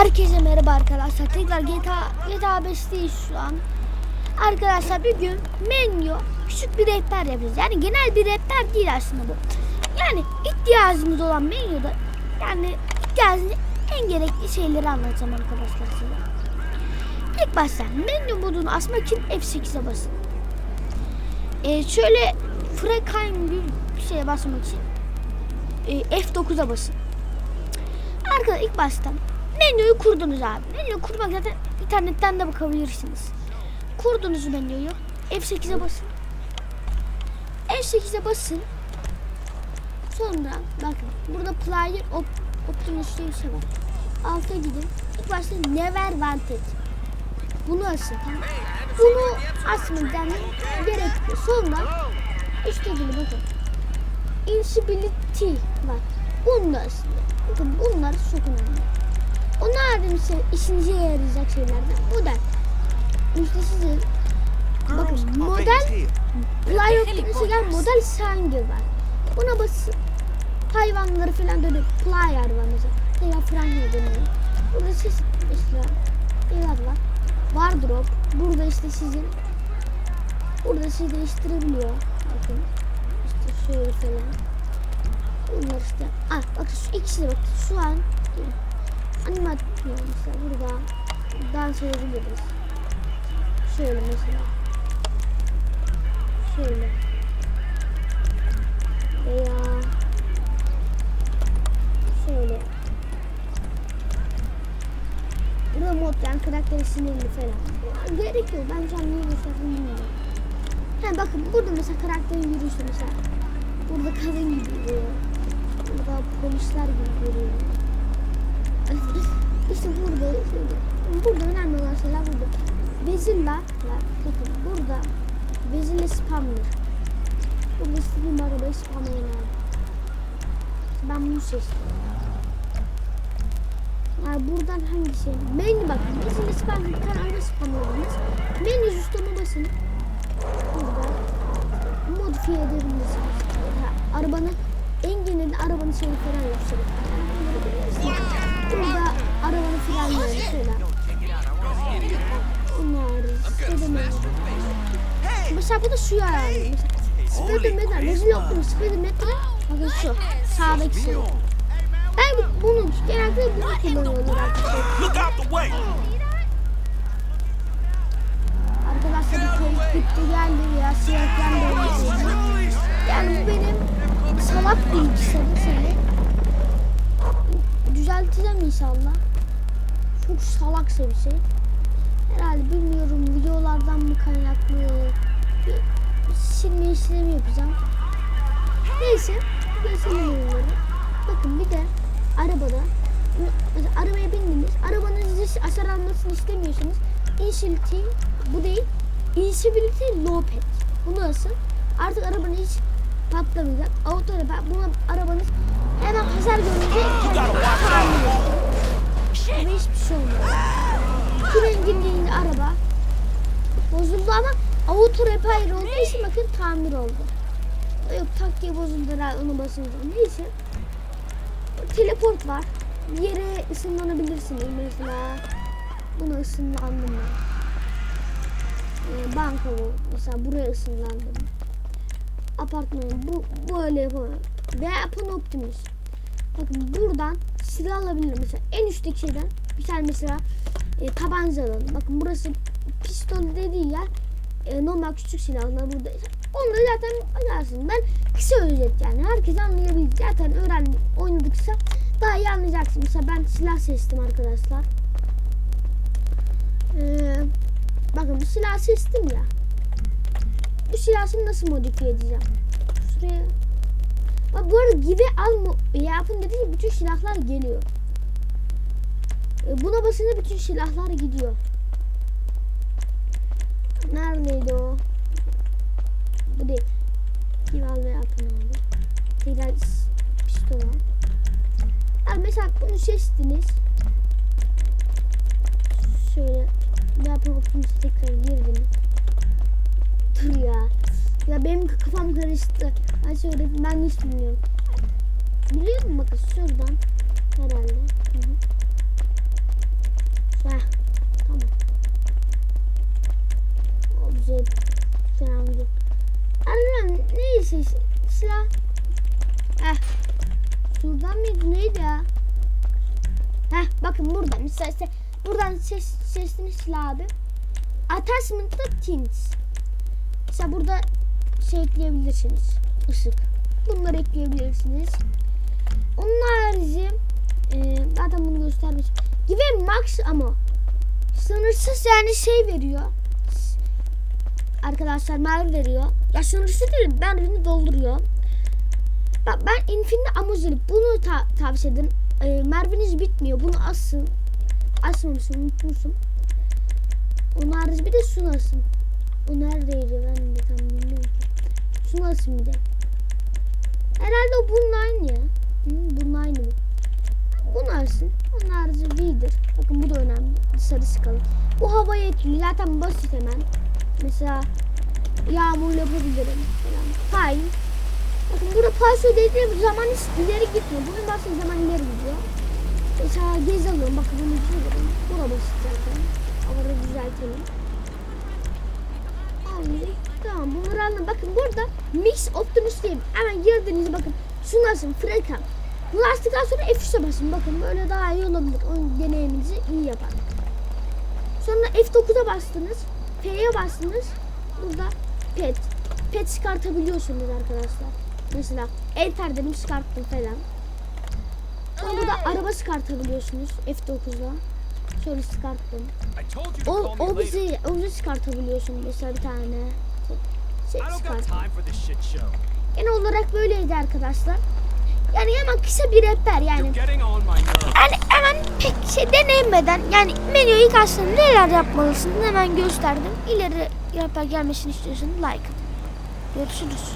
Herkese merhaba arkadaşlar. Tekrar GTA GTA 5'teyiz şu an. Arkadaşlar bir gün menü küçük bir rehber yapacağız. Yani genel bir rehber değil aslında bu. Yani ihtiyacımız olan menüde yani ihtiyacımız en gerekli şeyleri anlatacağım arkadaşlar size. İlk başta menü modunu açmak için F8'e basın. Ee, şöyle gibi bir şeye basmak için e, F9'a basın. Arkadaşlar ilk baştan menüyü kurdunuz abi. Menüyü kurmak zaten internetten de bakabilirsiniz. Kurdunuz menüyü. F8'e basın. F8'e basın. Sonra bakın burada player op optimus diye bir şey var. Alta gidin. İlk başta never wanted. Bunu açın tamam. Bunu açmak yani gerekli. Sonra işte gibi bakın. Insibility var. Bunu da açın. Bakın bunlar çok önemli. Onlar haricinde işinize yarayacak şeylerden. Model. İşte sizin bakın model Play şeyler model Sanger var. Buna basın. Hayvanları falan böyle play hayvanları. Veya Frank dönüyor. Burada siz mesela neler var? Wardrobe. Burada işte sizin burada şey değiştirebiliyor. Bakın. İşte şöyle falan. Bunlar işte. Ah bakın şu ikisi de bakın şu an animasyon mesela burada dans edebiliriz. Şöyle mesela. Şöyle. Veya şöyle. Burada mod yani karakteri sinirli falan. Gerek yok. Ben canlı yürüyüşler bilmiyorum. Ha bakın burada mesela karakterin yürüyüşü mesela. Burada kadın gibi duruyor. Burada polisler gibi duruyor. İşte burada. Burada önemli olan şeyler burada. Vezilla. Bakın burada vezille spamlı. Burada istediğim arabayı spamlayın. Ben bunu seçtim. Yani buradan hangisi? Menü bakın. Vezille spamlı bir tane araba spamladınız. Menü üstüne basın. Burada modifiye edebilirsiniz. Ya, arabanın en genelde arabanın şeyi falan yükselir. Frenleri şöyle. Bunlar speedometer. Mesela bu da suya ayarlıyor. Speedometer. Rezil yoktum. Speedometer. Bakın şu. Sağdaki şey. Ben bunu genelde bunu kullanıyorum arkadaşlar. Arkadaşlar bir kayıt gitti geldi ya siyahken böyle Yani bu benim salak bilgisayarım seni. Düzelteceğim inşallah. Çok salaksa bir şey. Herhalde bilmiyorum videolardan mı kaynaklı bir silme işlemi yapacağım. Neyse geçelim bunları. Bakın bir de arabada mesela arabaya bindiniz. Arabanın sizi hasar almasını istemiyorsanız Insility bu değil. Insibility low pet. Bunu alsın. Artık arabanın hiç patlamayacak. Auto. Buna arabanız hemen hasar görünce kendini Ve hiçbir şey olmuyor. Kimin girdiğinde araba bozuldu ama auto repair olduğu için bakın tamir oldu. Yok tak diye bozuldu onu basınca. Neyse. Teleport var. Bir yere ısınlanabilirsiniz mesela. Buna ısınlandım ben. Ee, banka bu. Mesela buraya ısınlandım. Apartmanı bu böyle yapamam. Veya yapın Optimus. Bakın buradan silah alabilirim. Mesela en üstteki şeyden bir tane mesela e, tabanca alalım. Bakın burası pistol dediği yer e, normal küçük silahlar burada. Da zaten anlarsın. Ben kısa özet yani. Herkes anlayabilir. Zaten öğren oynadıkça daha iyi anlayacaksın. Mesela ben silah seçtim arkadaşlar. Ee, bakın bu silah seçtim ya. Bu silahı nasıl modifiye edeceğim? Şuraya. Bak bu arada gibi al? Yapın dediği bütün silahlar geliyor. Ee, buna basınca bütün silahlar gidiyor. Neredeydi o? Bu değil. Gibi al ve yapın abi. Tekrar pistol al. Yani mesela bunu seçtiniz. Şöyle yapın optimus tekrar girdim. Dur ya. Ya benim kafam karıştı. Ay şöyle ben hiç bilmiyorum. Biliyor musun bakın şuradan herhalde. Hı tamam. Obje triangle. Anladım ne işi silah. Heh. Şuradan mıydı neydi ya? Heh bakın buradan işte buradan ses, sesini silah abi. Attachment to teens. Burada şey ekleyebilirsiniz. Işık. Bunları ekleyebilirsiniz. Onun harici e, zaten bunu göstermiş. Gibi max ama sınırsız yani şey veriyor. Arkadaşlar mermi veriyor. Ya sınırsız değil mermini dolduruyor. Bak ben Infinity Amuzeli bunu ta- tavsiye ederim. E, merminiz bitmiyor. Bunu asın. Asmamışsın unutmuşsun. Onun harici bir de sunasın. O neredeydi ben de tam bilmiyorum bir de. Herhalde bunun aynı ya. Hı, bunun aynı bu. Bunu alsın. Onun. Bakın bu da önemli. Dışarı sıkalım. Bu havaya etkili. Zaten basit hemen. Mesela yağmur yapabilirim falan. Fine. Bakın burada paso dediğim zaman hiç ileri gitmiyor. Bugün bastığım zaman ileri gidiyor. Mesela gez alıyorum. Bakın bunu gidiyorum. Bu da basit zaten. Havada düzeltelim. Abi, bunları aldım. Bakın burada Mix Optimus diye hemen girdiğinizde bakın sunasın frekan. Bunu açtıktan sonra F3'e basın. Bakın böyle daha iyi olabilir. Oyun deneyiminizi iyi yapar. Sonra F9'a bastınız. F'ye bastınız. Burada pet. Pet çıkartabiliyorsunuz arkadaşlar. Mesela enter dedim çıkarttım falan. Sonra burada araba çıkartabiliyorsunuz F9'da. Şöyle çıkarttım. O, o bizi, o bizi çıkartabiliyorsun mesela bir tane. Şey I don't got çıkart. time for this shit show. Genel olarak böyleydi arkadaşlar. Yani hemen kısa bir rehber yani. Yani hemen pek şey deneyimeden yani menüyü ilk açtığında neler yapmalısın hemen gösterdim. İleri rehber gelmesini istiyorsan like. Görüşürüz.